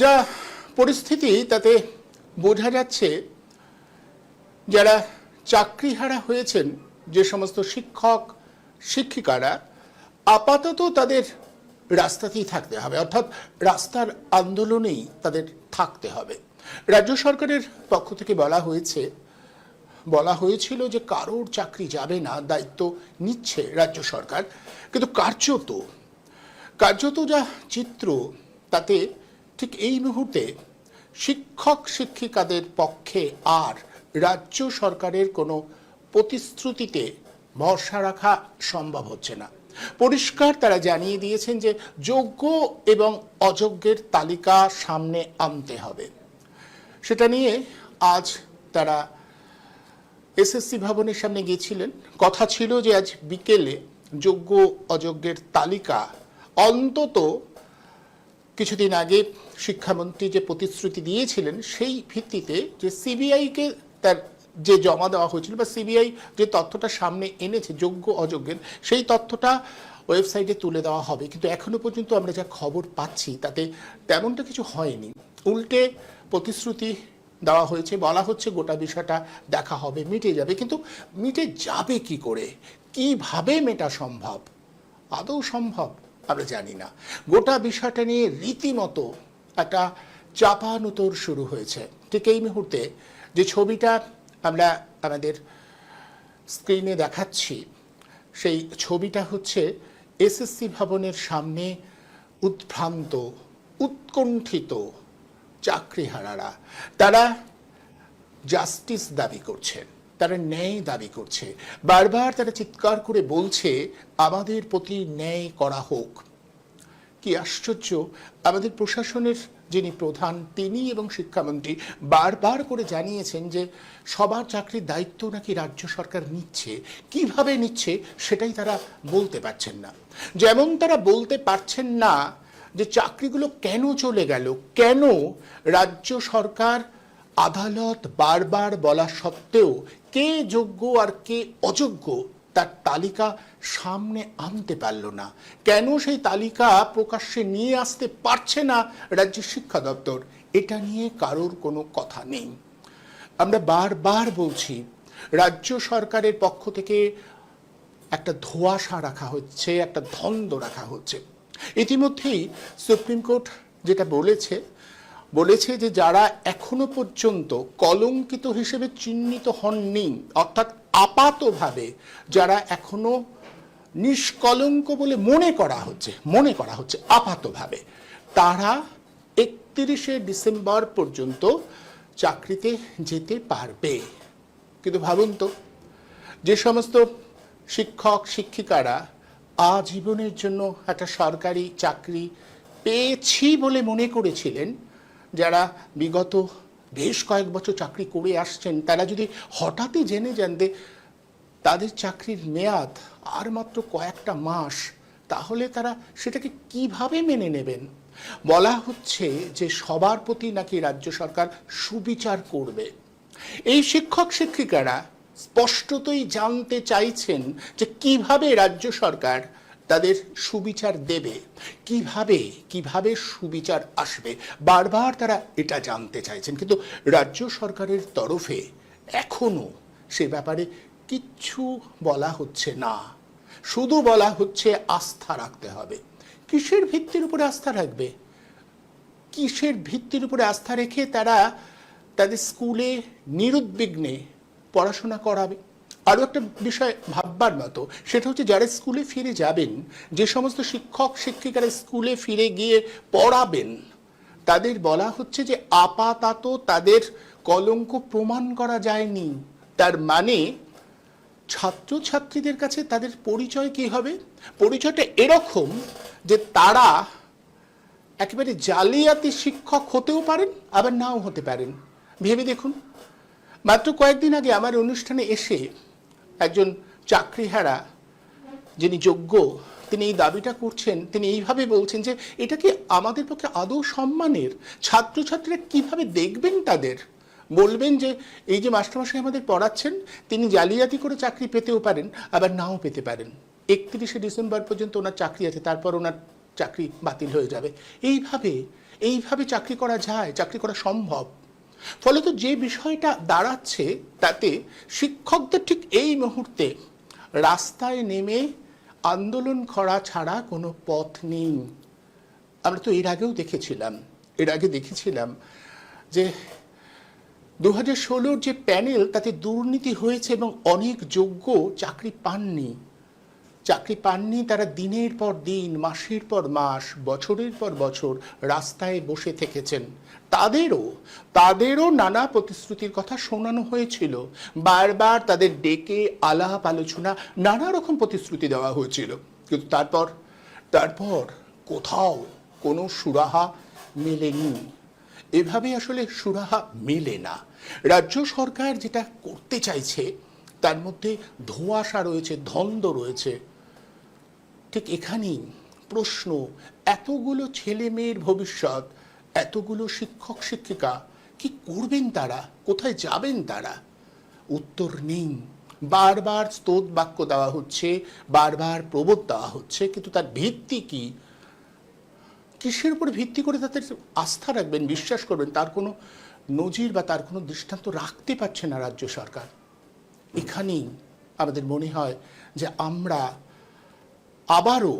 যা পরিস্থিতি তাতে বোঝা যাচ্ছে যারা চাকরিহারা হয়েছেন, যে সমস্ত শিক্ষক, শিক্ষিকারা, আপাতত তাদের রাস্তাতেই থাকতে হবে, অর্থাৎ রাস্তার আন্দোলনেই তাদের থাকতে হবে। রাজ্য সরকারের পক্ষ থেকে বলা হয়েছে, বলা হয়েছিল যে কারোর চাকরি যাবে না, দায়িত্ব নিচ্ছে রাজ্য সরকার, কিন্তু কার্যত কার্যত যা চিত্র তাতে ঠিক এই মুহূর্তে শিক্ষক শিক্ষিকাদের পক্ষে আর রাজ্য সরকারের কোনো প্রতিশ্রুতিতে ভরসা রাখা সম্ভব হচ্ছে না। পরিষ্কার তারা জানিয়ে দিয়েছেন যে যোগ্য এবং অযোগ্যের তালিকা সামনে আনতে হবে। সেটা নিয়ে আজ তারা এসএসসি ভবনের সামনে গিয়েছিলেন। কথা ছিল যে আজ বিকেলে যোগ্য, অযোগ্যের তালিকা অন্তত কিছুদিন আগে শিক্ষামন্ত্রী যে প্রতিশ্রুতি দিয়েছিলেন, সেই ভিত্তিতে যে সিবিআইকে তার যে জমা দেওয়া হয়েছিল বা সিবিআই যে তথ্যটা সামনে এনেছে, যোগ্য অযোগ্যের, সেই তথ্যটা ওয়েবসাইটে তুলে দেওয়া হবে। কিন্তু এখনও পর্যন্ত আমরা যা খবর পাচ্ছি, তাতে তেমনটা কিছু হয়নি। উল্টে প্রতিশ্রুতি দেওয়া হয়েছে, বলা হচ্ছে গোটা বিষয়টা দেখা হবে, মিটে যাবে। কিন্তু মিটে যাবে কি করে? কীভাবে মেটা সম্ভব? আদৌ সম্ভব? আমরা জানি না। গোটা বিষয়টা নিয়ে রীতিমতো একটা চাপানুতোর শুরু হয়েছে। ঠিক এই মুহূর্তে যে ছবিটা আমরা আমাদের স্ক্রিনে দেখাচ্ছি, সেই ছবিটা হচ্ছে এসএসসি ভবনের সামনে উদ্ভ্রান্ত, উৎকণ্ঠিত চাকরিহারারা। তারা জাস্টিস দাবি করছে তারা ন্যায় দাবি করছে। বারবার তারা চিৎকার করে বলছে, আমাদের প্রতি ন্যায় করা হোক। কি আশ্চর্য! আমাদের প্রশাসনের যিনি প্রধান, তিনি এবং শিক্ষামন্ত্রী বারবার করে জানিয়েছেন যে, সবার চাকরির দায়িত্ব নাকি রাজ্য সরকার নিচ্ছে। কীভাবে নিচ্ছে সেটাই তারা বলতে পারছেন না। যেমন তারা বলতে পারছেন না যে, চাকরিগুলো কেন চলে গেল, কেন রাজ্য সরকার আদালত বারবার বলা সত্ত্বেও কে যোগ্য আর কে অযোগ্য তার তালিকা সামনে আনতে পারল না। কেন সেই তালিকা প্রকাশ্যে নিয়ে আসতে পারছে না রাজ্য শিক্ষা দপ্তর? এটা নিয়ে কারোর কোনো কথা নেই। আমরা বারবার বলছি, রাজ্য সরকারের পক্ষ থেকে একটা ধোঁয়াশা রাখা হচ্ছে, একটা ধন্দ রাখা হচ্ছে। ইতিমধ্যেই সুপ্রিম কোর্ট যেটা বলেছে বলেছে যে যারা এখনও পর্যন্ত কলঙ্কিত হিসেবে চিহ্নিত হননি, অর্থাৎ আপাতভাবে যারা এখনও নিষ্কলঙ্ক বলে মনে করা হচ্ছে, মনে করা হচ্ছে আপাতভাবে, তারা একত্রিশে ডিসেম্বর পর্যন্ত চাকরিতে যেতে পারবে। কিন্তু ভাবুন তো, যে সমস্ত শিক্ষক, শিক্ষিকারা আজীবনের জন্য একটা সরকারি চাকরি পেয়েছি বলে মনে করেছিলেন যারা বিগত বেশ কয়েক বছর চাকরি করে আসছেন, তারা যদি হঠাৎই জেনে যান যে তাদের চাকরির মেয়াদ আর মাত্র কয়েকটা মাস, তাহলে তারা সেটাকে কীভাবে মেনে নেবেন? বলা হচ্ছে যে সবার প্রতি নাকি রাজ্য সরকার সুবিচার করবে। এই শিক্ষক শিক্ষিকারা স্পষ্টতই জানতে চাইছেন যে কীভাবে রাজ্য সরকার তাদের সুবিচার দেবে। কীভাবে কীভাবে সুবিচার আসবে? বারবার তারা এটা জানতে চাইছেন। কিন্তু রাজ্য সরকারের তরফে এখনও সে ব্যাপারে কিচ্ছু বলা হচ্ছে না। শুধু বলা হচ্ছে আস্থা রাখতে হবে। কিসের ভিত্তির উপরে আস্থা রাখবে? কিসের ভিত্তির উপরে আস্থা রেখে তারা তাদের স্কুলে নিরুদ্বিগ্নে পড়াশোনা করাবে? আরও একটা বিষয় ভাববার মতো, সেটা হচ্ছে যারা স্কুলে ফিরে যাবেন, যে সমস্ত শিক্ষক শিক্ষিকারা স্কুলে ফিরে গিয়ে পড়াবেন, তাদের বলা হচ্ছে যে আপাতত তাদের কলঙ্ক প্রমাণ করা যায়নি। তার মানে ছাত্রছাত্রীদের কাছে তাদের পরিচয় কি হবে? পরিচয়টা এরকম যে তারা একেবারে জালিয়াতি শিক্ষক হতেও পারেন, আবার নাও হতে পারেন। ভেবে দেখুন। মাত্র কয়েকদিন আগে আমার অনুষ্ঠানে এসে একজন চাকরিহারা যিনি যোগ্য, তিনি এই দাবিটা করছেন, তিনি এইভাবে বলছেন যে এটা কি আমাদের পক্ষে আদৌ সম্মানের? ছাত্রছাত্রীরা কীভাবে দেখবেন তাদের? বলবেন যে এই যে মাস্টারমশাই আমাদের পড়াচ্ছেন, তিনি জালিয়াতি করে চাকরি পেতেও পারেন, আবার নাও পেতে পারেন। একত্রিশে ডিসেম্বর পর্যন্ত ওনার চাকরি আছে, তারপর ওনার চাকরি বাতিল হয়ে যাবে। এইভাবে এইভাবে চাকরি করা যায়, চাকরি করা সম্ভব। ফলত যে বিষয়টা দাঁড়াচ্ছে তাতে শিক্ষকদের ঠিক এই মুহূর্তে রাস্তায় নেমে আন্দোলন করা ছাড়া কোনো পথ নেই। আমরা তো এর আগেও দেখেছিলাম, এর আগে দেখেছিলাম যে দু হাজার ষোলোর যে প্যানেল তাতে দুর্নীতি হয়েছে এবং অনেক যোগ্য চাকরি পাননি। চাকরি পাননি, তারা দিনের পর দিন, মাসের পর মাস, বছরের পর বছর রাস্তায় বসে থেকেছেন। তাদেরও তাদেরও নানা প্রতিশ্রুতির কথা শোনানো হয়েছিল। বারবার তাদের ডেকে আলাপ আলোচনা নানা রকম প্রতিশ্রুতি দেওয়া হয়েছিল। কিন্তু তারপর তারপর কোথাও কোনো সুরাহা মেলেনি। এভাবে আসলে সুরাহা মেলে না। রাজ্য সরকার যেটা করতে চাইছে, তার মধ্যে ধোঁয়াশা রয়েছে ধন্দ রয়েছে। ঠিক এখানেই প্রশ্ন, এতগুলো ছেলে মেয়ের ভবিষ্যৎ এতগুলো শিক্ষক, শিক্ষিকা কি করবেন তারা? কোথায় যাবেন তারা? উত্তর নেই। বারবার স্তোত বাক্য দেওয়া হচ্ছে, বারবার প্রবোধ দেওয়া হচ্ছে, কিন্তু তার ভিত্তি কি? কিসের উপর ভিত্তি করে তাদের আস্থা রাখবেন, বিশ্বাস করবেন? তার কোনো নজির বা তার কোনো দৃষ্টান্ত রাখতে পারছে না রাজ্য সরকার। এখানেই আমাদের মনে হয় যে আমরা আবারও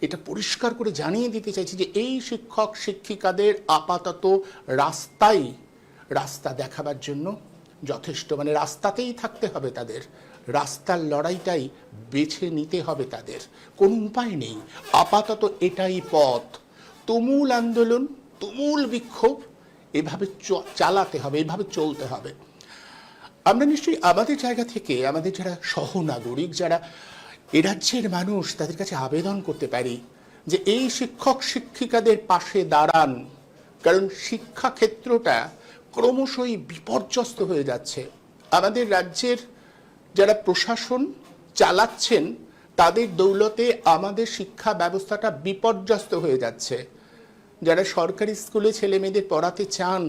এটা পরিষ্কার করে জানিয়ে দিতে চাইছি যে এই শিক্ষক শিক্ষিকাদের আপাতত রাস্তায় রাস্তা দেখাবার জন্য যথেষ্ট। মানে রাস্তাতেই থাকতে হবে তাদের। রাস্তার লড়াইটাই বেছে নিতে হবে তাদের। কোনো উপায় নেই। আপাতত এটাই পথ। তুমুল আন্দোলন, তুমুল বিক্ষোভ, এভাবে চালাতে হবে, এভাবে চলতে হবে। আমরা নিশ্চয়ই আমাদের জায়গা থেকে, আমাদের যারা সহনাগরিক, যারা এ রাজ্যের মানুষ তাদের কাছে আবেদন করতে পারি যে এই শিক্ষক শিক্ষিকাদের পাশে দাঁড়ান, কারণ শিক্ষা ক্ষেত্রটা ক্রমশই বিপর্যস্ত হয়ে যাচ্ছে। আমাদের রাজ্যের যারা প্রশাসন চালাচ্ছেন, তাদের দৌলতে আমাদের শিক্ষা ব্যবস্থাটা বিপর্যস্ত হয়ে যাচ্ছে। যারা সরকারি স্কুলে ছেলে মেয়েদের পড়াতে চান,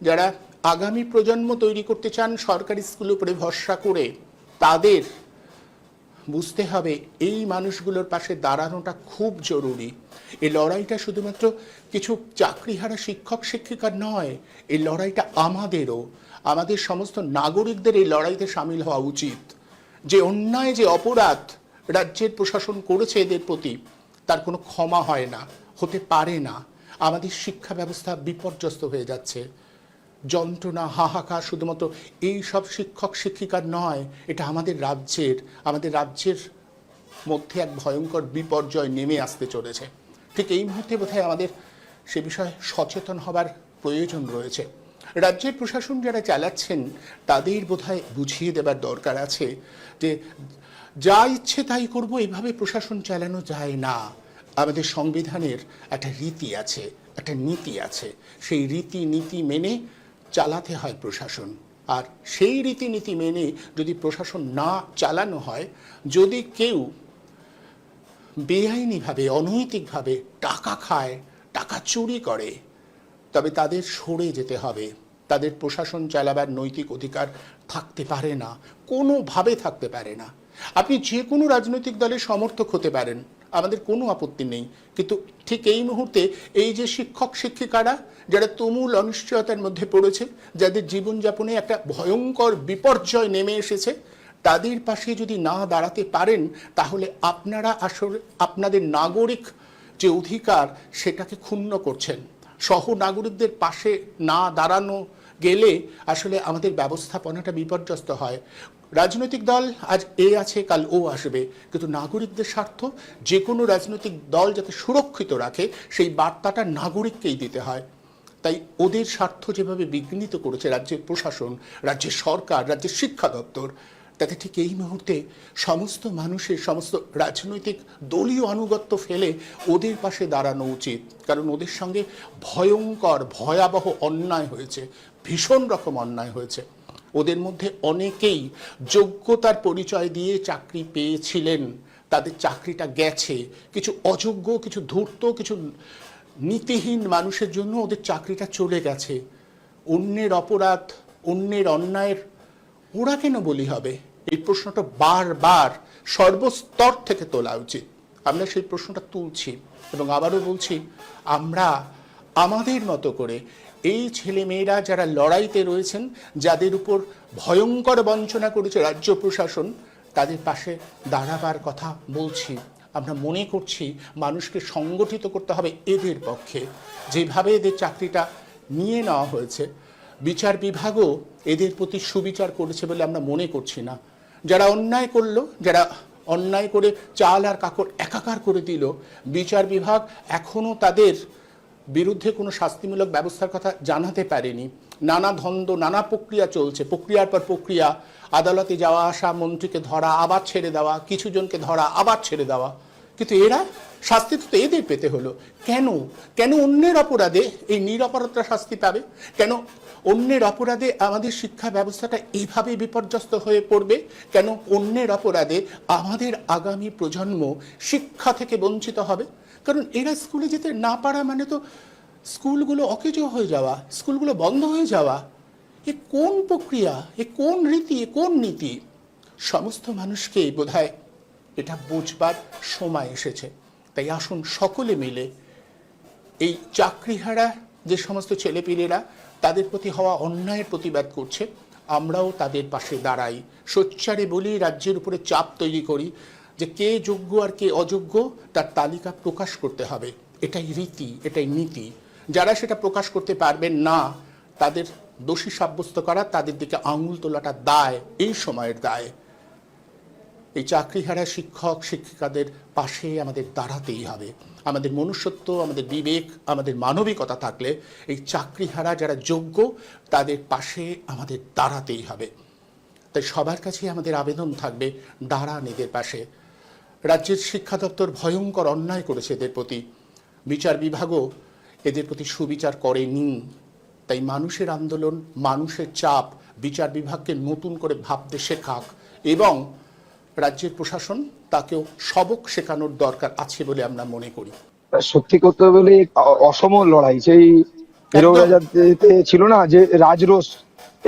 যারা আগামী প্রজন্ম তৈরি করতে চান সরকারি স্কুলের উপরে ভরসা করে, তাদের বুঝতে হবে এই মানুষগুলোর পাশে দাঁড়ানোটা খুব জরুরি। এই লড়াইটা শুধুমাত্র কিছু চাকরিহারা শিক্ষক, শিক্ষিকার নয়, এই লড়াইটা আমাদেরও। আমাদের সমস্ত নাগরিকদের এই লড়াইতে সামিল হওয়া উচিত। যে অন্যায়, যে অপরাধ রাজ্যের প্রশাসন করেছে এদের প্রতি, তার কোনো ক্ষমা হয় না, হতে পারে না। আমাদের শিক্ষা ব্যবস্থা বিপর্যস্ত হয়ে যাচ্ছে। যন্ত্রণা, হাহাকার শুধুমাত্র এই সব শিক্ষক, শিক্ষিকার নয়, এটা আমাদের রাজ্যের আমাদের রাজ্যের মধ্যে এক ভয়ঙ্কর বিপর্যয় নেমে আসতে চলেছে। ঠিক এই মুহূর্তে বোধহয় আমাদের সে বিষয়ে সচেতন হবার প্রয়োজন রয়েছে। রাজ্যের প্রশাসন যারা চালাচ্ছেন, তাদের বোধহয় বুঝিয়ে দেবার দরকার আছে যে, যা ইচ্ছে তাই করব, এভাবে প্রশাসন চালানো যায় না। আমাদের সংবিধানের একটা রীতি আছে, একটা নীতি আছে। সেই রীতি নীতি মেনে চালাতে হয় প্রশাসন। আর সেই রীতিনীতি মেনে যদি প্রশাসন না চালানো হয়, যদি কেউ বেআইনিভাবে, অনৈতিকভাবে টাকা খায়, টাকা চুরি করে, তবে তাদের সরে যেতে হবে। তাদের প্রশাসন চালাবার নৈতিক অধিকার থাকতে পারে না, কোনোভাবে থাকতে পারে না। আপনি যে কোনো রাজনৈতিক দলের সমর্থক হতে পারেন। আমাদের কোনো আপত্তি নেই। কিন্তু ঠিক এই মুহূর্তে এই যে শিক্ষক শিক্ষিকারা, যারা তুমুল অনিশ্চয়তার মধ্যে পড়েছে, যাদের জীবনযাপনে একটা ভয়ঙ্কর বিপর্যয় নেমে এসেছে, তাদের পাশে যদি না দাঁড়াতে পারেন, তাহলে আপনারা আসলে আপনাদের নাগরিক যে অধিকার, সেটাকে ক্ষুণ্ণ করছেন। সহ নাগরিকদের পাশে না দাঁড়ানো গেলে আসলে আমাদের ব্যবস্থাপনাটা বিপর্যস্ত হয়। রাজনৈতিক দল আজ এ আছে, কাল ও আসবে। কিন্তু নাগরিকদের স্বার্থ যে কোনো রাজনৈতিক দল যাতে সুরক্ষিত রাখে, সেই বার্তাটা নাগরিককেই দিতে হয়। তাই ওদের স্বার্থ যেভাবে বিঘ্নিত করেছে রাজ্যের প্রশাসন, রাজ্যের সরকার, রাজ্যের শিক্ষা দপ্তর, তাতে ঠিক এই মুহূর্তে সমস্ত মানুষের, সমস্ত রাজনৈতিক দলীয় আনুগত্য ফেলে ওদের পাশে দাঁড়ানো উচিত। কারণ ওদের সঙ্গে ভয়ঙ্কর, ভয়াবহ অন্যায় হয়েছে, ভীষণ রকম অন্যায় হয়েছে। ওদের মধ্যে অনেকেই যোগ্যতার পরিচয় দিয়ে চাকরি পেয়েছিলেন। তাদের চাকরিটা গেছে। কিছু অযোগ্য, কিছু ধূর্ত, কিছু নীতিহীন মানুষের জন্য ওদের চাকরিটা চলে গেছে। অন্যের অপরাধ, অন্যের অন্যায়ের, ওরা কেন বলি হবে? এই প্রশ্নটা বারবার সর্বস্তর থেকে তোলা উচিত। আমরা সেই প্রশ্নটা তুলছি এবং আবারও বলছি, আমরা আমাদের মতো করে এই ছেলেমেয়েরা যারা লড়াইতে রয়েছেন, যাদের উপর ভয়ঙ্কর বঞ্চনা করেছে রাজ্য প্রশাসন, তাদের পাশে দাঁড়াবার কথা বলছি। আমরা মনে করছি মানুষকে সংগঠিত করতে হবে এদের পক্ষে। যেভাবে এদের চাকরিটা নিয়ে নেওয়া হয়েছে, বিচার বিভাগও এদের প্রতি সুবিচার করেছে বলে আমরা মনে করছি না। যারা অন্যায় করল, যারা অন্যায় করে চাল আর কাকড় একাকার করে দিল, বিচার বিভাগ এখনও তাদের বিরুদ্ধে কোনো শাস্তিমূলক ব্যবস্থার কথা জানাতে পারেনি। নানা ধন্দ, নানা প্রক্রিয়া চলছে। প্রক্রিয়ার পর প্রক্রিয়া, আদালতে যাওয়া আসা, মন্ত্রীকে ধরা, আবার ছেড়ে দেওয়া কিছু জনকে ধরা, আবার ছেড়ে দেওয়া। কিন্তু এরা, শাস্তি তো এদের পেতে হলো। কেন? কেন অন্যের অপরাধে এই নিরপরাধরা শাস্তি পাবে? কেন অন্যের অপরাধে আমাদের শিক্ষা ব্যবস্থাটা এইভাবে বিপর্যস্ত হয়ে পড়বে? কেন অন্যের অপরাধে আমাদের আগামী প্রজন্ম শিক্ষা থেকে বঞ্চিত হবে? কারণ এরা স্কুলে যেতে না পারা মানে তো স্কুলগুলো অকেজ হয়ে যাওয়া, স্কুলগুলো বন্ধ হয়ে যাওয়া। এ কোন প্রক্রিয়া? এ কোন রীতি? এ কোন নীতি? সমস্ত মানুষকেই বোধহয় এটা বুঝবার সময় এসেছে। তাই আসুন সকলে মিলে এই চাকরিহারা যে সমস্ত ছেলেপিলেরা, তাদের প্রতি হওয়া অন্যায়ের প্রতিবাদ করছে। আমরাও তাদের পাশে দাঁড়াই। সোচ্চারে বলি, রাজ্যের উপরে চাপ তৈরি করি। যে কে যোগ্য আর কে অযোগ্য, তার তালিকা প্রকাশ করতে হবে। এটাই রীতি, এটাই নীতি। যারা সেটা প্রকাশ করতে পারবেন না, তাদের দোষী সাব্যস্ত করা, তাদের দিকে আঙুল তোলাটা দায়, এই সময়ের দায়। এই চাকরিহারা শিক্ষক, শিক্ষিকাদের পাশে আমাদের দাঁড়াতেই হবে। আমাদের মনুষ্যত্ব, আমাদের বিবেক, আমাদের মানবিকতা থাকলে এই চাকরিহারা যারা যোগ্য, তাদের পাশে আমাদের দাঁড়াতেই হবে। তাই সবার কাছে আমাদের আবেদন থাকবে, দাঁড়ান এদের পাশে। রাজ্যের শিক্ষা দপ্তর ভয়ঙ্কর অন্যায় করেছে এদের প্রতি। বিচার বিভাগও এদের প্রতি সুবিচার করেনি। তাই মানুষের আন্দোলন মানুষের চাপ বিচার বিভাগকে নতুন করে ভাবতে শেখাক এবং রাজ্যের প্রশাসন তাকেও সবক শেখানোর দরকার আছে বলে আমরা মনে করি। সত্যি করতে বলে অসম লড়াই সেই। ছিল না যে রাজরোষ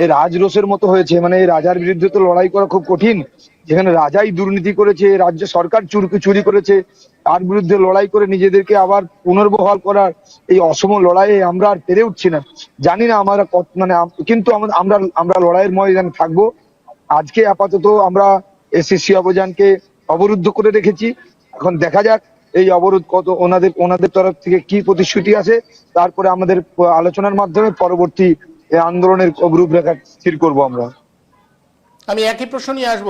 এই রাজরোষের মতো হয়েছে মানে রাজার বিরুদ্ধে তো লড়াই করা খুব কঠিন। যেখানে রাজাই দুর্নীতি করেছে, রাজ্য সরকার চুরি চুরি করেছে, তার বিরুদ্ধে লড়াই করে নিজেদেরকে আবার পুনর্বহাল করার এই অসম লড়াইয়ে আমরা আর পেরে উঠছি না। জানি না আমরা মানে কিন্তু আমরা আমরা আমরা লড়াইয়ের ময়দানে থাকব। আজকে আপাতত আমরা এসএসসি অভিযানকে অবরুদ্ধ করে রেখেছি। এখন দেখা যাক এই অবরোধ কত ওনাদের ওনাদের তরফ থেকে কি প্রতিশ্রুতি আছে তারপরে আমাদের আলোচনার মাধ্যমে পরবর্তী আন্দোলনের রূপরেখা স্থির করব আমরা। আমি একই প্রশ্ন নিয়ে আসব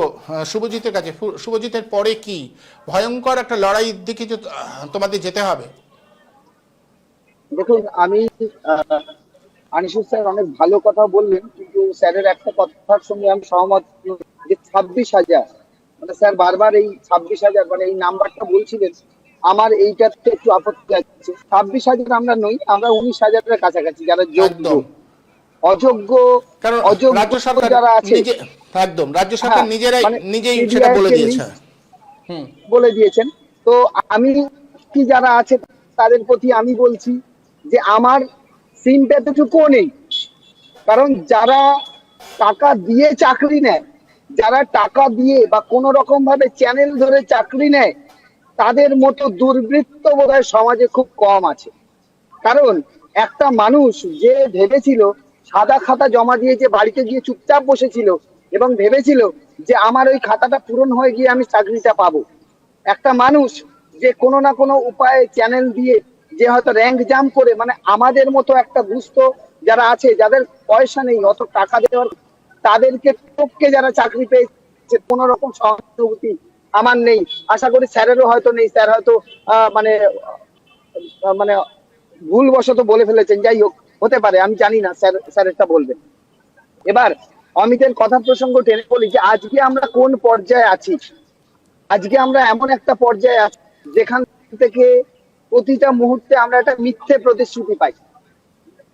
শুভজিতের কাছে। শুভজিতের পরে কি? ভয়ঙ্কর একটা লড়াইয়ের দিকে তোমাদের যেতে হবে। দেখুন আমি আনিসুর স্যার অনেক ভালো কথা বললেন কিন্তু স্যারের একটা কথার সঙ্গে আমি সহমত যে ছাব্বিশ হাজার মানে স্যার বারবার এই ছাব্বিশ হাজার মানে এই নাম্বারটা বলছিলেন আমার এইটাতে একটু আপত্তি আছে। ছাব্বিশ হাজার আমরা নই আমরা উনিশ হাজারের কাছাকাছি যারা যোগ্য। অযোগ্য কারণ অযোগ্য যারা আছে একদম রাজ্য সরকার হ্যাঁ, নিজেরাই মানে নিজেই সেটা বলে দিয়েছে। হুম। বলে দিয়েছেন। তো আমি কি যারা আছে তাদের প্রতি আমি বলছি যে আমার সিম্প্যাথিটুকুও নেই কারণ যারা টাকা দিয়ে চাকরি নেয় যারা টাকা দিয়ে বা কোনো রকম ভাবে চ্যানেল ধরে চাকরি নেয় তাদের মতো দুর্বৃত্ত বোধহয় সমাজে খুব কম আছে। কারণ একটা মানুষ যে ভেবেছিল সাদা খাতা জমা দিয়েছে বাড়িতে গিয়ে চুপচাপ বসেছিল এবং ভেবেছিল যে আমার ওই খাতাটা পূরণ হয়ে গিয়ে আমি চাকরিটা পাবো। একটা মানুষ যে কোনো না কোনো উপায়ে চ্যানেল দিয়ে যে হয়তো র্যাঙ্ক জাম্প করে মানে আমাদের মতো একটা দুস্থ যারা আছে, যাদের পয়সা নেই, অত টাকা দেওয়ার, তাদেরকে টপকে যারা চাকরি পেয়েছে, কোন রকম সহানুভূতি আমার নেই। আশা করি স্যারেরও হয়তো নেই, স্যার হয়তো মানে মানে ভুলবশত বলে ফেলেছেন। যাই হোক, হতে পারে, আমি জানি না, স্যার স্যারেরটা বলবেন। এবার অমিতের কথা প্রসঙ্গ টেনে বলি যে, আজকে আমরা কোন পর্যায়ে আছি? আজকে আমরা এমন একটা পর্যায়ে আছি যেখান থেকে প্রতিটা মুহূর্তে আমরা একটা মিথ্যে প্রতিশ্রুতি পাই।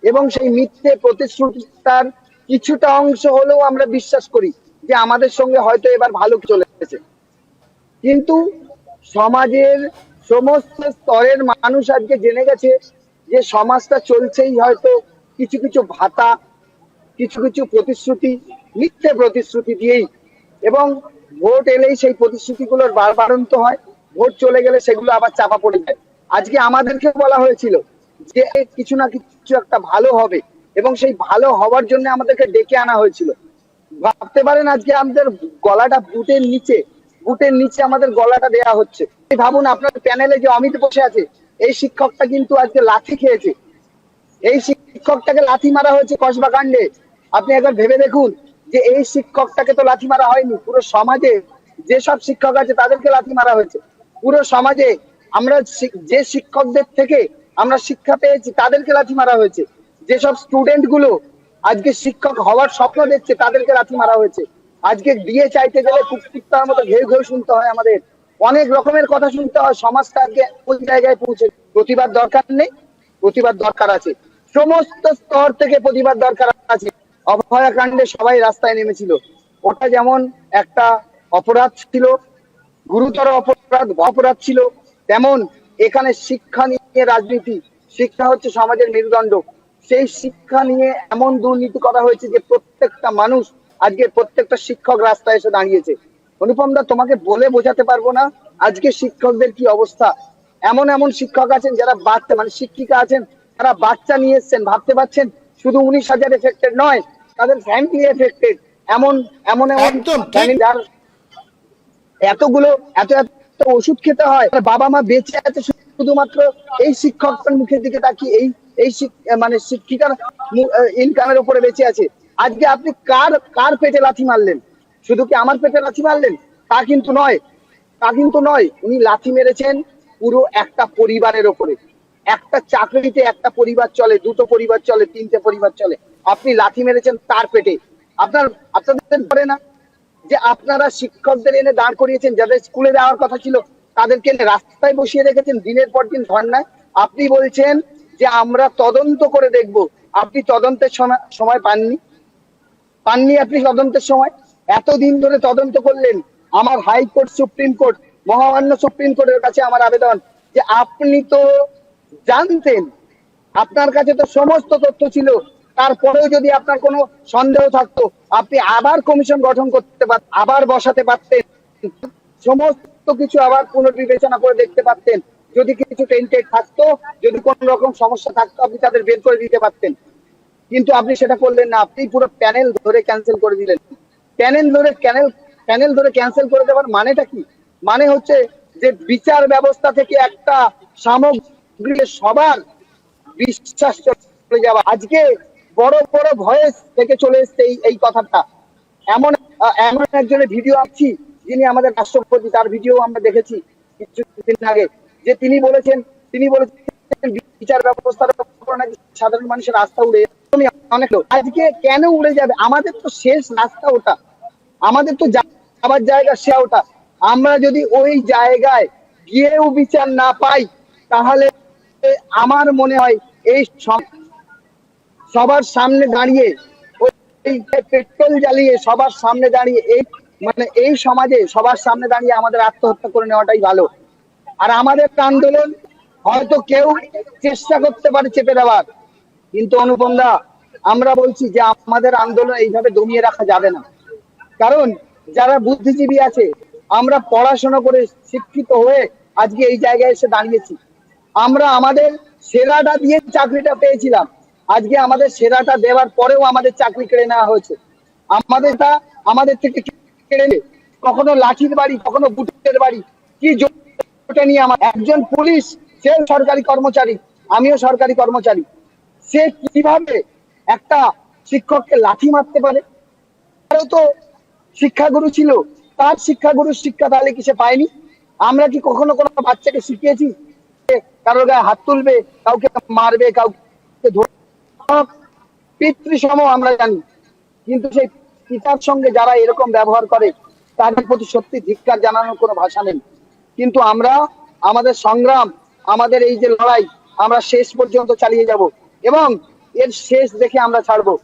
এবং সেই মিথ্যে প্রতিশ্রুতিটার কিছুটা অংশ হলেও আমরা বিশ্বাস করি যে, আমাদের সঙ্গে হয়তো এবার ভালো চলে এসেছে কিন্তু সমাজের সমস্ত স্তরের মানুষ আজকে জেনে গেছে যে, সমাজটা চলছেই হয়তো কিছু কিছু ভাতা কিছু কিছু প্রতিশ্রুতি, মিথ্যে প্রতিশ্রুতি দিয়েই। এবং ভোট এলেই সেই প্রতিশ্রুতিগুলোর বারবারন্ত হয়, ভোট চলে গেলে সেগুলো আবার চাপা পড়ে যায়। আজকে আমাদেরকে বলা হয়েছিল যে কিছু না কিছু একটা ভালো হবে, এবং সেই ভালো হওয়ার জন্য আমাদেরকে ডেকে আনা হয়েছিল। ভাবতে পারেন আজকে আমাদের গলাটা বুটের নিচে বুটের নিচে আমাদের গলাটা দেয়া হচ্ছে। ভাবুন, আপনার প্যানেলে যে অমিত বসে আছে, এই শিক্ষকটা কিন্তু আজকে লাথি খেয়েছে। এই শিক্ষকটাকে লাথি মারা হয়েছে কসবা কাণ্ডে। আপনি একবার ভেবে দেখুন যে এই শিক্ষকটাকে তো লাথি মারা হয়নি। পুরো সমাজে যেসব শিক্ষক আছে তাদেরকে লাথি মারা হয়েছে। পুরো সমাজে আমরা যে শিক্ষকদের থেকে আমরা শিক্ষা পেয়েছি তাদেরকে লাথি মারা হয়েছে। যেসব স্টুডেন্টগুলো আজকে শিক্ষক হওয়ার স্বপ্ন দেখছে তাদেরকে লাথি মারা হয়েছে। আজকে বিয়ে চাইতে গেলে কুকুরতার মতো ঘেউ ঘেউ শুনতে হয় আমাদের। অনেক রকমের কথা শুনতে হয়, সমাজটা আজকে কোন জায়গায় পৌঁছে প্রতিবাদ দরকার নেই, প্রতিবাদ দরকার আছে। সমস্ত স্তর থেকে প্রতিবাদ দরকার আছে। অভয়াকাণ্ডে সবাই রাস্তায় নেমেছিল। ওটা যেমন একটা অপরাধ ছিল, গুরুতর অপরাধ অপরাধ ছিল, তেমন এখানে শিক্ষা নিয়ে রাজনীতি, শিক্ষা হচ্ছে সমাজের মেরুদণ্ড। সেই শিক্ষা নিয়ে এমন দুর্নীতি করা হয়েছে যে প্রত্যেকটা মানুষ আজকে প্রত্যেকটা শিক্ষক রাস্তায় এসে দাঁড়িয়েছে। অনুপম দা, তোমাকে বলে বোঝাতে পারব না? আজকে শিক্ষকদের কি অবস্থা? এমন এমন শিক্ষক আছেন যারা বাচ্চা মানে শিক্ষিকা আছেন, তারা বাচ্চা নিয়ে এসছেন, ভাবতে পারছেন শুধু উনিশ হাজার এফেক্টেড নয় তাদের ফ্যামিলি এফেক্টেড এমন এমন এমন একদম যার এতগুলো এত এত ওষুধ খেতে হয় বাবা মা বেঁচে আছে শুধুমাত্র এই শিক্ষকটার মুখের দিকে তাকিয়ে এই এই মানে শিক্ষিকার ইনকামের উপরে বেঁচে আছে। আজকে আপনি কার কার পেটে লাথি মারলেন? শুধু কি আমার পেটে লাথি মারলেন? তা কিন্তু নয় তা কিন্তু নয়। উনি লাথি মেরেছেন পুরো একটা পরিবারের ওপরে। একটা চাকরিতে একটা পরিবার চলে, দুটো পরিবার চলে, তিনটে পরিবার চলে। আপনি লাথি মেরেছেন তার পেটে। আপনার, আপনাদের ধরে না যে আপনারা শিক্ষকদের এনে দাঁড় করিয়েছেন, যাদের স্কুলে যাওয়ার কথা ছিল, তাদেরকে রাস্তায় বসিয়ে রেখেছেন, দিনের পর দিন ধর্নায়? আপনি বলছেন যে আমরা তদন্ত করে দেখব। আপনি তদন্তের সময়- সময় পাননি? পাননি আপনি তদন্তের সময়? এতদিন ধরে তদন্ত করলেন। আমার হাইকোর্ট, সুপ্রিম কোর্ট, মহামান্য সুপ্রিম কোর্টের কাছে আমার আবেদন যে আপনি তো জানতেন। আপনার কাছে তো সমস্ত তথ্য ছিল। তারপরেও যদি আপনার কোনো সন্দেহ থাকতো, আপনি আবার কমিশন গঠন করতে পারতেন আবার বসাতে পারতেন। সমস্ত কিছু আবার পুনর্বিবেচনা করে দেখতে পারতেন। যদি কিছু টেন্টেড থাকতো, যদি কোন রকম সমস্যা থাকতো, আপনি তাদের বের করে দিতে পারতেন। কিন্তু আপনি সেটা করলেন না। আপনি পুরো প্যানেল ধরে ক্যান্সেল করে দিলেন। প্যানেল ধরে প্যানেল প্যানেল ধরে ক্যান্সেল করে দেওয়ার মানেটা কি? মানে হচ্ছে যে বিচার ব্যবস্থা থেকে একটা সামগ্রী সবার বিশ্বাস চলে যাওয়া। আজকে বড় বড় ভয়েস থেকে চলে এসছে এই কথাটা। এমন এমন একজনের ভিডিও আছি যিনি আমাদের রাষ্ট্রপতি, তার ভিডিও আমরা দেখেছি কিছুদিন আগে, যে তিনি বলেছেন তিনি বলেছেন বিচার ব্যবস্থার সাধারণ মানুষের আস্থা উড়ে। অনেক লোক আজকে কেন উড়ে যাবে? আমাদের তো শেষ রাস্তা ওটা। আমাদের তো যাবার জায়গা সে ওটা। আমরা যদি ওই জায়গায় গিয়েও বিচার না পাই, তাহলে আমার মনে হয় এই সবার সামনে দাঁড়িয়ে ওই পেট্রোল জ্বালিয়ে সবার সামনে দাঁড়িয়ে এই মানে এই সমাজে সবার সামনে দাঁড়িয়ে আমাদের আত্মহত্যা করে নেওয়াটাই ভালো। আর আমাদের আন্দোলন হয়তো কেউ চেষ্টা করতে পারে চেপে দেওয়ার। কিন্তু অনুপম দা, আমরা বলছি যে আমাদের আন্দোলন এইভাবে দমিয়ে রাখা যাবে না। কারণ যারা বুদ্ধিজীবী আছে, আমরা পড়াশোনা করে শিক্ষিত হয়ে আজকে এই জায়গায় এসে দাঁড়িয়েছি। আমরা আমাদের সেরাটা দিয়ে চাকরিটা পেয়েছিলাম। আজকে আমাদের সেরাটা দেওয়ার পরেও আমাদের চাকরি কেড়ে নেওয়া হয়েছে। আমাদের তা আমাদের থেকে কেড়ে কখনো লাঠির বাড়ি, কখনো বুটের বাড়ি। কি নিয়ে আমার একজন পুলিশ, সে সরকারি কর্মচারী, আমিও সরকারি কর্মচারী। সে কীভাবে একটা শিক্ষককে লাঠি মারতে পারে? তারও তো শিক্ষাগুরু ছিল। তার শিক্ষাগুরুর শিক্ষা তাহলে কি সে পায়নি? আমরা কি কখনো কোনো বাচ্চাকে শিখিয়েছি? কারোর গায়ে হাত তুলবে, কাউকে মারবে, কাউকে পিতৃসম আমরা জানি, কিন্তু সেই পিতার সঙ্গে যারা এরকম ব্যবহার করে, তাদের প্রতি সত্যি ধিক্কার জানানোর কোনো ভাষা নেই। কিন্তু আমরা, আমাদের সংগ্রাম, আমাদের এই যে লড়াই, আমরা শেষ পর্যন্ত চালিয়ে যাব এবং এর শেষ দেখে আমরা ছাড়বো।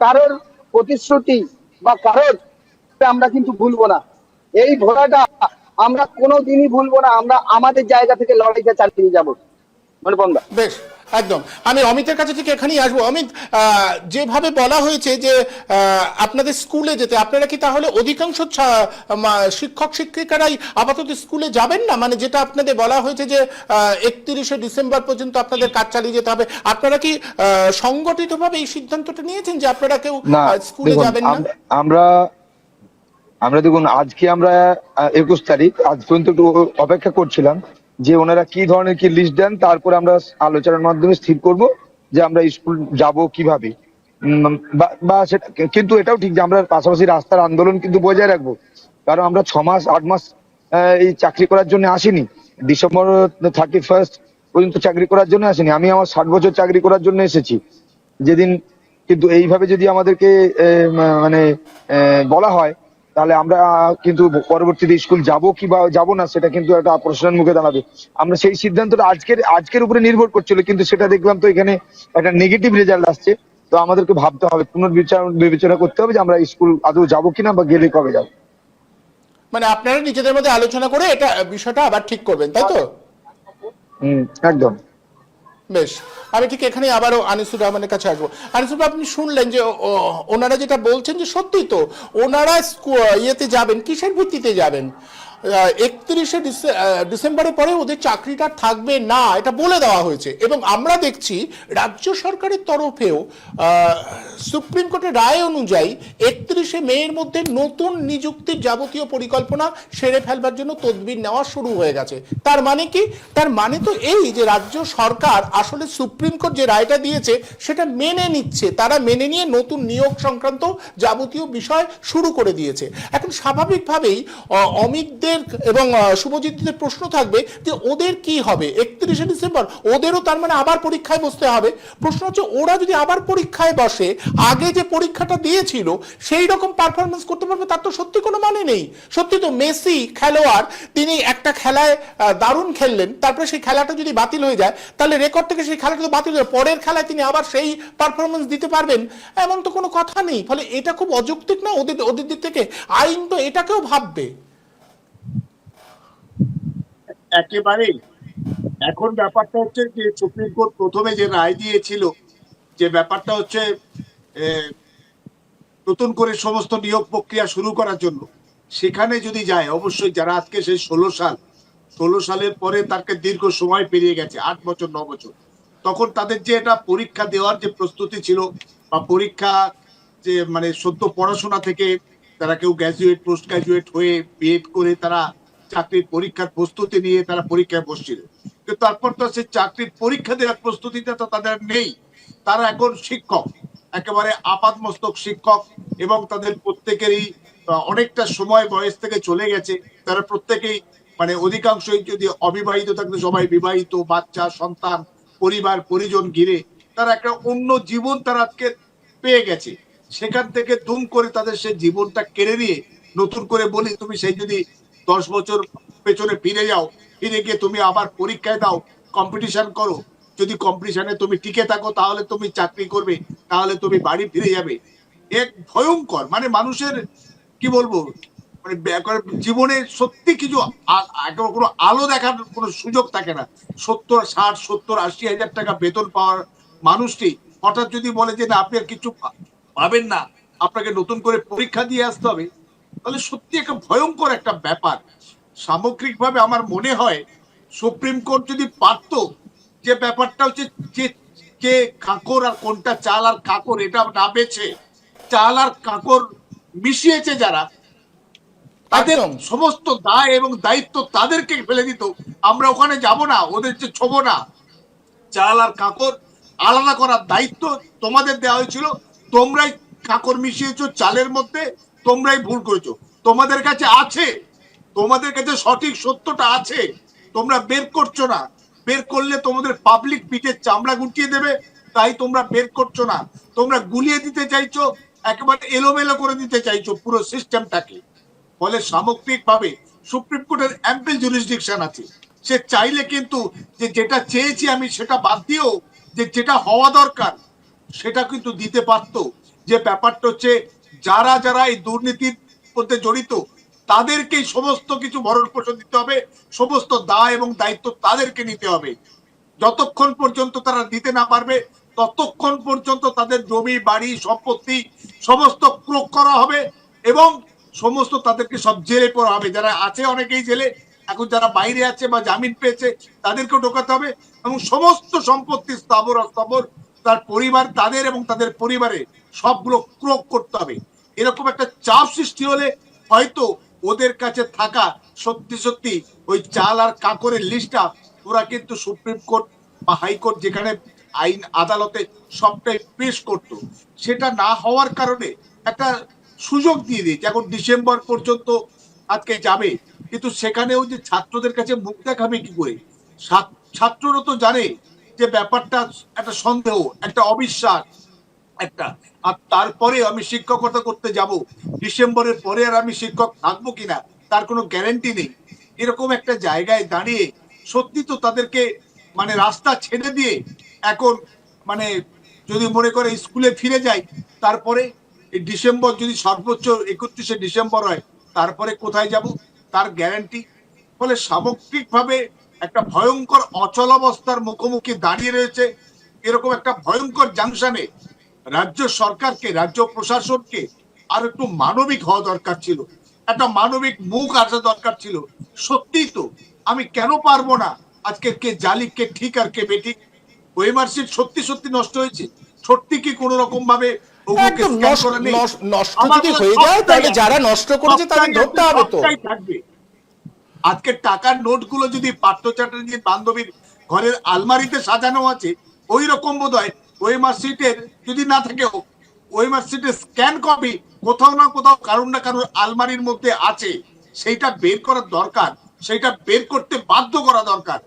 কারোর প্রতিশ্রুতি বা কারোর, আমরা কিন্তু ভুলবো না। এই ভোলাটা আমরা কোনোদিনই ভুলবো না, আমরা আমাদের জায়গা থেকে লড়াইটা চালিয়ে যাব। অনুপম দা বেশ একদম। আমি অমিতের কাছে ঠিক এখানেই আসব। অমিত আহ, যেভাবে বলা হয়েছে যে আহ, আপনাদের স্কুলে যেতে আপনারা কি তাহলে অধিকাংশ শিক্ষক শিক্ষিকারাই আপাতত স্কুলে যাবেন না? মানে যেটা আপনাদের বলা হয়েছে যে একত্রিশে ডিসেম্বর পর্যন্ত আপনাদের কাজ চালিয়ে যেতে হবে। আপনারা কি আহ, সংগঠিতভাবে এই সিদ্ধান্তটা নিয়েছেন যে আপনারা কেউ আহ, স্কুলে যাবেন না? আমরা আমরা দেখুন আজকে আমরা একুশ তারিখ আজ পর্যন্ত একটু অপেক্ষা করছিলাম। যে ওনারা কি ধরনের কি লিস্ট দেন, তারপর আমরা আলোচনার মাধ্যমে স্থির করব যে আমরা স্কুল যাব কীভাবে। বা- সেটা, কিন্তু এটাও ঠিক যে আমরা পাশাপাশি রাস্তার আন্দোলন কিন্তু বজায় রাখব। কারণ আমরা ছ মাস, আট মাস এই চাকরি করার জন্য আসিনি। ডিসেম্বর থার্টি ফার্স্ট পর্যন্ত চাকরি করার জন্য আসিনি। আমি আমার ষাট বছর চাকরি করার জন্য এসেছি। যেদিন কিন্তু এইভাবে যদি আমাদেরকে মানে বলা হয় তাহলে আমরা কিন্তু পরবর্তীতে স্কুল যাব কি বা যাব না সেটা কিন্তু একটা প্রশ্নের মুখে দাঁড়াবে। আমরা সেই সিদ্ধান্তটা আজকের আজকের উপরে নির্ভর করছিল কিন্তু সেটা দেখলাম তো এখানে একটা নেগেটিভ রেজাল্ট আসছে। তো আমাদেরকে ভাবতে হবে পুনর্বিচার বিবেচনা করতে হবে যে আমরা স্কুল আদৌ যাব কিনা বা গেলে কবে যাব। মানে আপনারা নিজেদের মধ্যে আলোচনা করে এটা বিষয়টা আবার ঠিক করবেন তাই তো? হম একদম। বেশ। আমি ঠিক এখানে আবারও আনিসুর রহমানের কাছে আসব। আনিসুর আপনি শুনলেন যে ওনারা যেটা বলছেন যে সত্যি তো, ওনারা ইয়েতে যাবেন, কিসের ভিত্তিতে যাবেন? একত্রিশে ডিসেম্বরের পরে ওদের চাকরিটা থাকবে না এটা বলে দেওয়া হয়েছে। এবং আমরা দেখছি রাজ্য সরকারের তরফেও সুপ্রিম কোর্টের রায় অনুযায়ী একত্রিশে মেয়ের মধ্যে নতুন নিযুক্তির যাবতীয় পরিকল্পনা সেরে ফেলবার জন্য তদবির নেওয়া শুরু হয়ে গেছে। তার মানে কি? তার মানে তো এই যে রাজ্য সরকার আসলে সুপ্রিম কোর্ট যে রায়টা দিয়েছে সেটা মেনে নিচ্ছে। তারা মেনে নিয়ে নতুন নিয়োগ সংক্রান্ত যাবতীয় বিষয় শুরু করে দিয়েছে। এখন স্বাভাবিকভাবেই আহ, অমিতদের এবং শুভজিৎদের প্রশ্ন থাকবে যে ওদের কি হবে? একত্রিশে ডিসেম্বর, ওদেরও তার মানে আবার পরীক্ষায় বসতে হবে। প্রশ্ন হচ্ছে, ওরা যদি আবার পরীক্ষায় বসে, আগে যে পরীক্ষাটা দিয়েছিল, সেই রকম পারফরমেন্স করতে পারবে, তার তো সত্যি কোনো মানে নেই। সত্যি তো মেসি খেলোয়াড়, তিনি একটা খেলায় দারুণ খেললেন, তারপরে সেই খেলাটা যদি বাতিল হয়ে যায়, তাহলে রেকর্ড থেকে সেই খেলাটা তো বাতিল হয়ে। পরের খেলায় তিনি আবার সেই পারফরমেন্স দিতে পারবেন। এমন তো কোনো কথা নেই। ফলে এটা খুব অযৌক্তিক না? ওদের ওদের দিক থেকে আইন তো এটাকেও ভাববে। একেবারেই। এখন ব্যাপারটা হচ্ছে যে সুপ্রিম কোর্ট প্রথমে যে রায় দিয়েছিল, যে ব্যাপারটা হচ্ছে নতুন করে সমস্ত নিয়োগ প্রক্রিয়া শুরু করার জন্য। সেখানে যদি যায়, অবশ্যই যারা আজকে সেই ষোলো সাল, ষোলো সালের পরে তাকে দীর্ঘ সময় পেরিয়ে গেছে, আট বছর, ন বছর। তখন তাদের যে এটা পরীক্ষা দেওয়ার যে প্রস্তুতি ছিল, বা পরীক্ষা যে মানে সদ্য পড়াশোনা থেকে তারা কেউ গ্র্যাজুয়েট পোস্ট গ্র্যাজুয়েট হয়ে বিএড করে তারা চাকরির পরীক্ষার প্রস্তুতি নিয়ে তারা পরীক্ষায় বসছিল। কিন্তু তারপর তো সে চাকরির পরীক্ষা দেওয়ার প্রস্তুতিটা তো তাদের নেই। তারা এখন শিক্ষক, একেবারে আপাতমস্তক শিক্ষক এবং তাদের প্রত্যেকেরই অনেকটা সময় বয়স থেকে চলে গেছে। তারা প্রত্যেকেই মানে অধিকাংশই যদি অবিবাহিত থাকলে সবাই বিবাহিত, বাচ্চা, সন্তান, পরিবার, পরিজন ঘিরে তারা একটা অন্য জীবন তারা আজকে পেয়ে গেছে। সেখান থেকে দুম করে তাদের সেই জীবনটা কেড়ে নিয়ে নতুন করে বলি, তুমি সেই যদি দশ বছর পেছনে ফিরে যাও, ফিরে গিয়ে তুমি আবার পরীক্ষায় দাও কম্পিটিশন করো। যদি কম্পিটিশনে তুমি টিকে থাকো, তাহলে তুমি চাকরি করবে, তাহলে তুমি বাড়ি ফিরে যাবে। এক ভয়ঙ্কর মানে মানুষের, কি বলব মানে জীবনে সত্যি কিছু কোনো আলো দেখার কোনো সুযোগ থাকে না। সত্তর, ষাট, সত্তর, আশি হাজার টাকা বেতন পাওয়ার মানুষটি হঠাৎ যদি বলে যে, না, আপনি আর কিছু পাবেন না। আপনাকে নতুন করে পরীক্ষা দিয়ে আসতে হবে। তাহলে সত্যি একটা ভয়ঙ্কর একটা ব্যাপার। সামগ্রিকভাবে আমার মনে হয় সুপ্রিম কোর্ট যদি পারত যে ব্যাপারটা হচ্ছে যে যে কাকর আর কোনটা চাল আর কাকর এটা না বেছে চাল আর কাকর মিশিয়েছে যারা তাদের সমস্ত দায় এবং দায়িত্ব তাদেরকে ফেলে দিত। আমরা ওখানে যাব না ওদের যে ছোব না। চাল আর কাকর আলাদা করার দায়িত্ব তোমাদের দেওয়া হয়েছিল। তোমরাই কাকর মিশিয়েছো চালের মধ্যে তোমরাই ভুল করেছ। তোমাদের কাছে আছে। তোমাদের কাছে সঠিক সত্যটা আছে। তোমরা বের করছ না। বের করলে তোমাদের পাবলিক পিঠের চামড়া গুটিয়ে দেবে। তাই তোমরা বের করছ না। তোমরা গুলিয়ে দিতে চাইছো, একেবারে এলোমেলো করে দিতে চাইছো পুরো সিস্টেমটাকে ফলে সামগ্রিকভাবে সুপ্রিম কোর্টের অ্যাম্পেল জুরিসডিকশন আছে। সে চাইলে কিন্তু যে যেটা চেয়েছি আমি সেটা বাদ দিয়েও, যে যেটা হওয়া দরকার, সেটা কিন্তু দিতে পারতো। যে ব্যাপারটা হচ্ছে যারা যারা এই দুর্নীতির মধ্যে জড়িত, তাদেরকেই সমস্ত কিছু ভরণ পোষণ দিতে হবে, সমস্ত দায় এবং দায়িত্ব তাদেরকে নিতে হবে। যতক্ষণ পর্যন্ত তারা দিতে না পারবে, ততক্ষণ পর্যন্ত তাদের জমি, বাড়ি, সম্পত্তি সমস্ত ক্রোক করা হবে এবং সমস্ত তাদেরকে সব জেলে পড়া হবে। যারা আছে অনেকেই জেলে, এখন যারা বাইরে আছে বা জামিন পেয়েছে, তাদেরকেও ঢোকাতে হবে এবং সমস্ত সম্পত্তি স্থাবর অস্থাবর তার পরিবার, তাদের এবং তাদের পরিবারে সবগুলো ক্রোক করতে হবে। এরকম একটা চাপ সৃষ্টি হলে হয়তো ওদের কাছে থাকা সত্যি সত্যি ওই চাল আর কাকরের লিস্টটা ওরা কিন্তু সুপ্রিম কোর্ট বা হাইকোর্ট যেখানে আইন আদালতে সবটাই পেশ করত। সেটা না হওয়ার কারণে একটা সুযোগ দিয়ে দিয়েছে। এখন ডিসেম্বর পর্যন্ত আজকে যাবে। কিন্তু সেখানেও যে ছাত্রদের কাছে মুখ দেখাবে কি করে? ছাত্র- ছাত্ররা তো জানে যে ব্যাপারটা একটা সন্দেহ, একটা অবিশ্বাস, একটা আর তারপরে আমি শিক্ষকতা করতে যাব। ডিসেম্বরের পরে আর আমি শিক্ষক থাকব কিনা তার কোনো গ্যারান্টি নেই। এরকম একটা জায়গায় দাঁড়িয়ে সত্যি তো তাদেরকে মানে রাস্তা ছেড়ে দিয়ে এখন মানে যদি মনে করে স্কুলে ফিরে যাই, তারপরে ডিসেম্বর যদি সর্বোচ্চ একত্রিশে ডিসেম্বর হয়, তারপরে কোথায় যাব, তার গ্যারান্টি। ফলে সামগ্রিকভাবে একটা ভয়ঙ্কর অচলাবস্থার মুখোমুখি দাঁড়িয়ে রয়েছে। এরকম একটা ভয়ঙ্কর জাংশনে রাজ্য সরকারকে রাজ্য প্রশাসনকে আর একটু মানবিক হওয়া দরকার ছিল। একটা মানবিক মুখ আসা দরকার ছিল। সত্যিই তো আমি কেন পারব না? আজকে কে জালি কে ঠিক আর কে বেঠিক? সত্যি সত্যি নষ্ট হয়েছে। সত্যি কি কোনো রকম ভাবে নষ্ট- যদি হয়ে যায়, তাহলে যারা নষ্ট করেছে তাদের ধরতে হবে তো। থাকবে। আজকে টাকার নোটগুলো যদি পার্থ চ্যাটার্জির বান্ধবীর ঘরের আলমারিতে সাজানো আছে ওই রকম বোধ হয় ওই মার্কশিটের যদি না থাকেও ওই মার্কশিটের স্ক্যান কপি কোথাও না কোথাও কারুর না কারুর আলমারির মধ্যে আছে। সেইটা বের করার দরকার, সেইটা বের করতে বাধ্য করা দরকার।